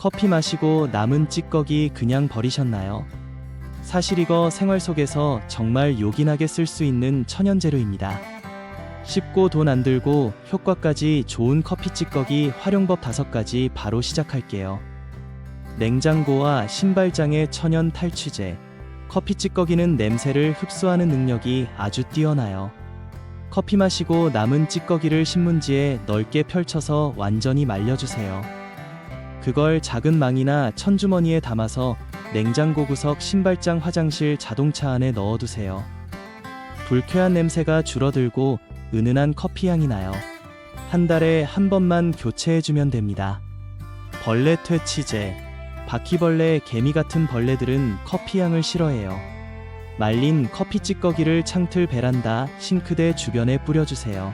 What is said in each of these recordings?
커피 마시고 남은 찌꺼기 그냥 버리셨나요? 사실 이거 생활 속에서 정말 요긴하게 쓸 수 있는 천연 재료입니다. 쉽고 돈 안 들고 효과까지 좋은 커피 찌꺼기 활용법 5가지 바로 시작할게요. 냉장고와 신발장의 천연 탈취제. 커피 찌꺼기는 냄새를 흡수하는 능력이 아주 뛰어나요. 커피 마시고 남은 찌꺼기를 신문지에 넓게 펼쳐서 완전히 말려주세요. 그걸 작은 망이나 천주머니에 담아서 냉장고 구석 신발장 화장실 자동차 안에 넣어두세요. 불쾌한 냄새가 줄어들고 은은한 커피 향이 나요. 한 달에 한 번만 교체해주면 됩니다. 벌레 퇴치제. 바퀴벌레, 개미 같은 벌레들은 커피 향을 싫어해요. 말린 커피 찌꺼기를 창틀 베란다, 싱크대 주변에 뿌려주세요.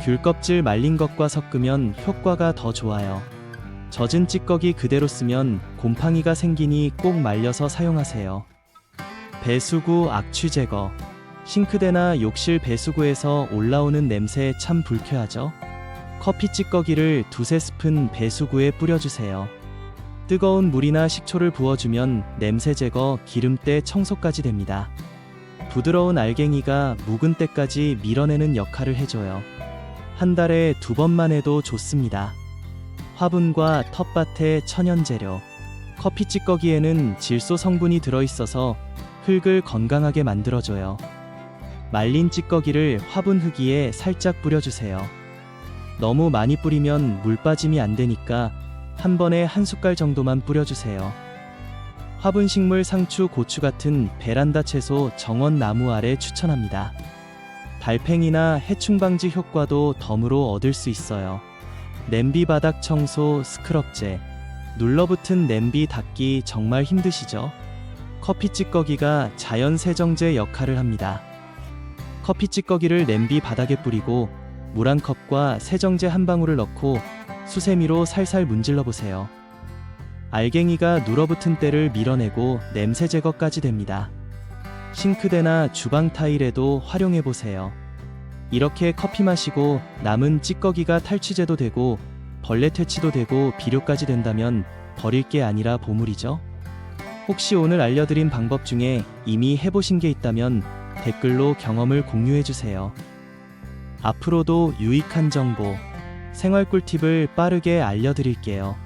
귤 껍질 말린 것과 섞으면 효과가 더 좋아요. 젖은 찌꺼기 그대로 쓰면 곰팡이가 생기니 꼭 말려서 사용하세요. 배수구 악취 제거. 싱크대나 욕실 배수구에서 올라오는 냄새 참 불쾌하죠? 커피 찌꺼기를 두세 스푼 배수구에 뿌려주세요. 뜨거운 물이나 식초를 부어주면 냄새 제거, 기름때 청소까지 됩니다. 부드러운 알갱이가 묵은 때까지 밀어내는 역할을 해줘요. 한 달에 두 번만 해도 좋습니다. 화분과 텃밭의 천연 재료. 커피 찌꺼기에는 질소 성분이 들어있어서 흙을 건강하게 만들어줘요. 말린 찌꺼기를 화분 흙위에 살짝 뿌려주세요. 너무 많이 뿌리면 물 빠짐이 안 되니까 한 번에 한 숟갈 정도만 뿌려주세요. 화분 식물 상추, 고추 같은 베란다 채소 정원 나무 아래 추천합니다. 달팽이나 해충 방지 효과도 덤으로 얻을 수 있어요. 냄비 바닥 청소, 스크럽제. 눌러붙은 냄비 닦기 정말 힘드시죠? 커피 찌꺼기가 자연 세정제 역할을 합니다. 커피 찌꺼기를 냄비 바닥에 뿌리고 물 한 컵과 세정제 한 방울을 넣고 수세미로 살살 문질러 보세요. 알갱이가 눌어붙은 때를 밀어내고 냄새 제거까지 됩니다. 싱크대나 주방 타일에도 활용해 보세요. 이렇게 커피 마시고 남은 찌꺼기가 탈취제도 되고 벌레 퇴치도 되고 비료까지 된다면 버릴 게 아니라 보물이죠. 혹시 오늘 알려드린 방법 중에 이미 해보신 게 있다면 댓글로 경험을 공유해 주세요. 앞으로도 유익한 정보, 생활 꿀팁을 빠르게 알려드릴게요.